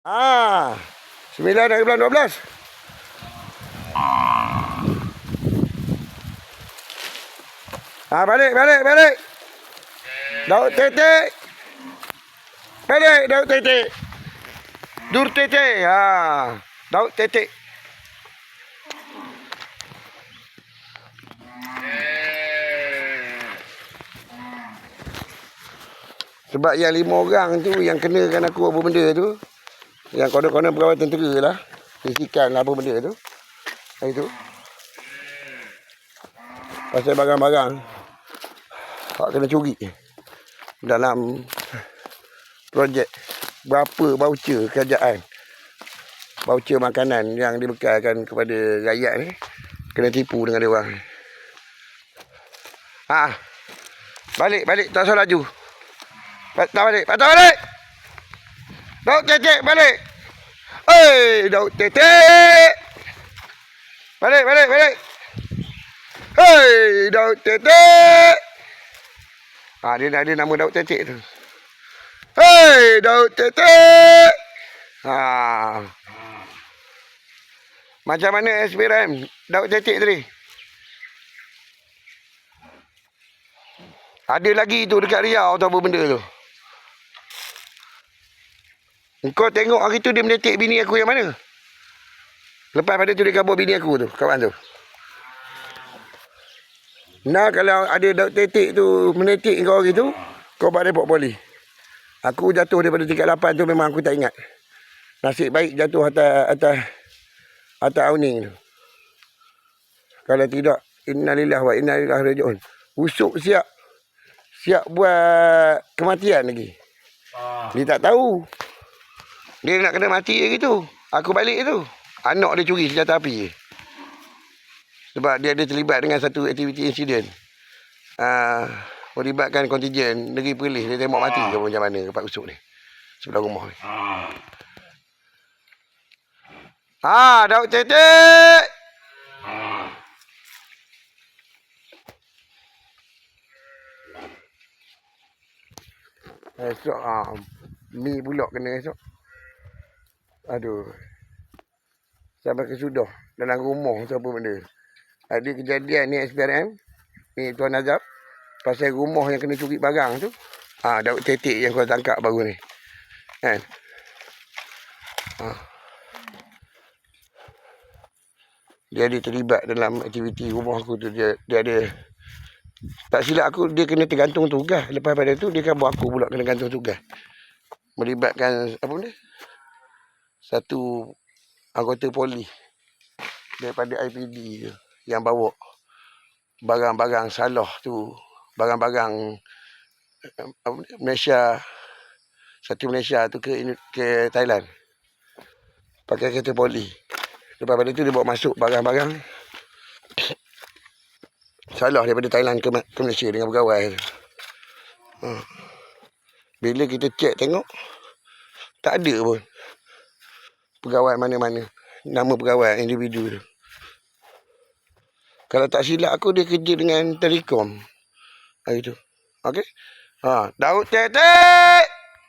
Ah, 9 dari bulan 12. Ah, balik, balik, balik. Daud tetek. Balik, Daud tetek. Dur tetek. Ha. Daud tetek. Sebab yang lima orang tu yang kenakan aku apa benda tu. Yang konon-konon pegawai tentera lah. Fisikan lah apa benda tu. Hari tu. Pasal barang-barang. Hak kena curi. Dalam projek. Berapa voucher kerajaan. Voucher makanan yang dibekalkan kepada rakyat ni. Kena tipu dengan dia orang. Ha. Balik, balik. Tak usah laju. Patah balik, patah balik. Daud tetek balik. Hei, Daud tetek. Balik, balik, balik. Hei, Daud tetek. Ha, dia ada nama Daud tetek tu. Hei, Daud tetek. Ha. Macam mana SPRM Daud tetek tadi? Ada lagi tu dekat Riau tu apa benda tu. Kau tengok hari tu dia menetik bini aku yang mana? Lepas pada tu dia kabur bini aku tu, kawan tu. Nah kalau ada daun tetik tu menetik kau hari tu, kau buat report poli. Aku jatuh daripada tingkat 8 tu memang aku tak ingat. Nasib baik jatuh atas atas atas awning tu. Kalau tidak, innalillah wa inna ilaihi rajiun. Usuk siap. Siap buat kematian lagi. Dia tak tahu. Dia nak kena mati lagi tu. Aku balik tu. Anak dia curi senjata api. Sebab dia ada terlibat dengan satu aktiviti insiden. Uh, melibatkan kontijen negeri Perlis. Dia tembak mati ke macam mana tempat usuk ni. Sebelah rumah ni. Ah, Daud Tetek! Esok ah, mi pula kena esok. Aduh. Sampai ke sudah dalam rumah tu apa benda. Ada kejadian ni SPRM. Ni Tuan Azab. Pasal rumah yang kena curi barang tu. Ah, Daud Tetek yang kau tangkap baru ni. Kan? Ah. Dia ada terlibat dalam aktiviti rumah aku tu. Dia, dia ada tak silap aku dia kena tergantung tugas. Lepas pada tu dia kan buat aku pula kena gantung tugas. Melibatkan apa benda? Satu anggota poli daripada IPD tu yang bawa barang-barang salah tu, barang-barang eh? Malaysia satu Malaysia tu ke ke Thailand. Pakai kereta poli. Lepas pada tu dia bawa masuk barang-barang salah daripada Thailand ke, ke Malaysia dengan pegawai tu. Ha. Bila kita cek tengok, tak ada pun pegawai mana-mana. Nama pegawai individu tu. Kalau tak silap aku, dia kerja dengan Telekom hari tu. Okey? Ha. Daud Tetek!